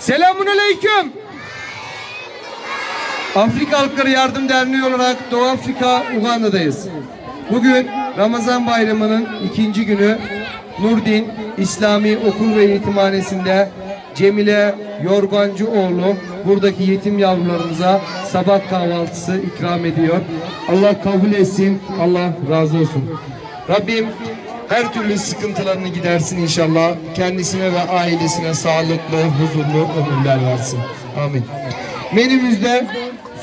Selamun aleyküm. Afrika Halkları Yardım Derneği olarak Doğu Afrika, Uganda'dayız. Bugün Ramazan Bayramı'nın ikinci günü Nurdin İslami Okul ve Yetimhanesi'nde Cemile Yorgancıoğlu buradaki yetim yavrularımıza sabah kahvaltısı ikram ediyor. Allah kabul etsin, Allah razı olsun. Rabbim her türlü sıkıntılarını gidersin inşallah. Kendisine ve ailesine sağlıklı, huzurlu ömürler versin. Amin. Menümüzde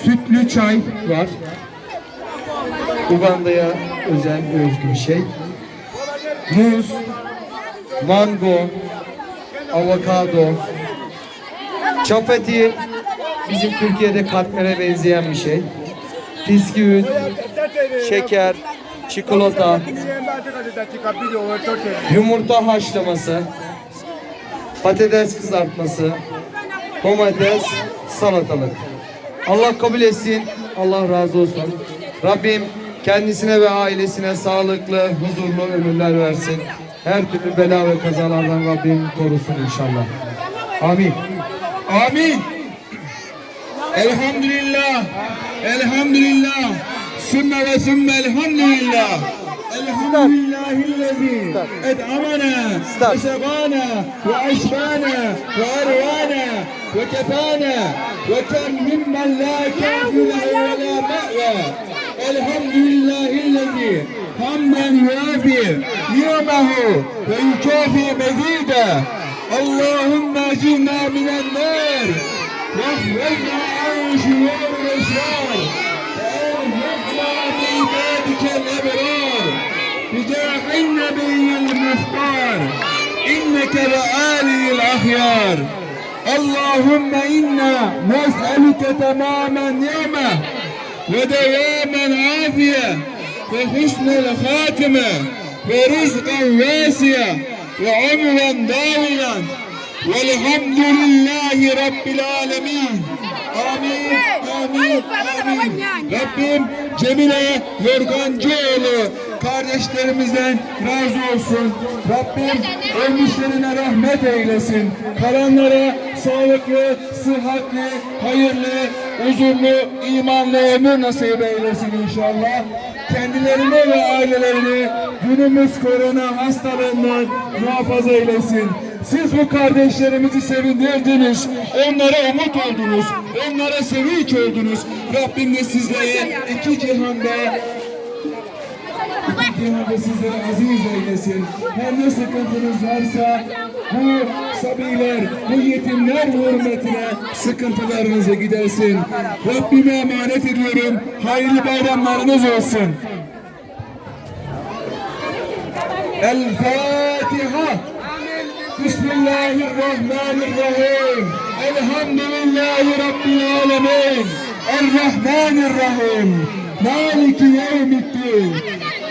sütlü çay var. Uganda'ya özel özgü bir şey. Muz, mango, avokado, çapati, bizim Türkiye'de katmere benzeyen bir şey. Bisküvit, şeker, çikolata, yumurta haşlaması, patates kızartması, domates, salatalık. Allah kabul etsin, Allah razı olsun. Rabbim kendisine ve ailesine sağlıklı, huzurlu ömürler versin. Her türlü bela ve kazalardan Rabbim korusun inşallah. Amin. Amin. Elhamdülillah. Elhamdülillah. Sümme ve sümme elhamdülillah. الحمد لله الذي أدعمنا وسقانا وأشفانا وأروانا وكفانا وكم ممن لا كافر له ولا مأوى. الحمد لله الذي حمدا يوافي يومه ويكافي مزيدا اللهم اجرنا من النار. واخرجنا عن شرور الأشرار. المختار إنك لآلي الأخيار اللهم إنا نسألك تماما نعمة ودواما عافية وحسن الخاتمة ورزقا واسعا وعمرا دائما والحمد لله رب العالمين آمين آمين آمين ربهم جميلة يرغان Yorgancıoğlu kardeşlerimizden razı olsun. Rabbim ölmüşlerine rahmet eylesin. Kalanlara sağlıklı, sıhhatli, hayırlı, huzurlu, imanlı ömür nasip eylesin inşallah. Kendilerini ve ailelerini günümüz korona hastalığından muhafaza eylesin. Siz bu kardeşlerimizi sevindirdiniz. Onlara umut oldunuz. Onlara sevinç oldunuz. Rabbim de sizlere iki cihanda Rabbim sizleri aziz eylesin. Her ne sıkıntınız varsa bu sabiler, bu yetimler hürmetine sıkıntılarınızı gidersin. Rabbime emanet ediyorum. Hayırlı bayramlarınız olsun. El Fatiha. Bismillahirrahmanirrahim. Elhamdülillahi Rabbil Alemin. Errahmanirrahim. Maliki yevmiddin.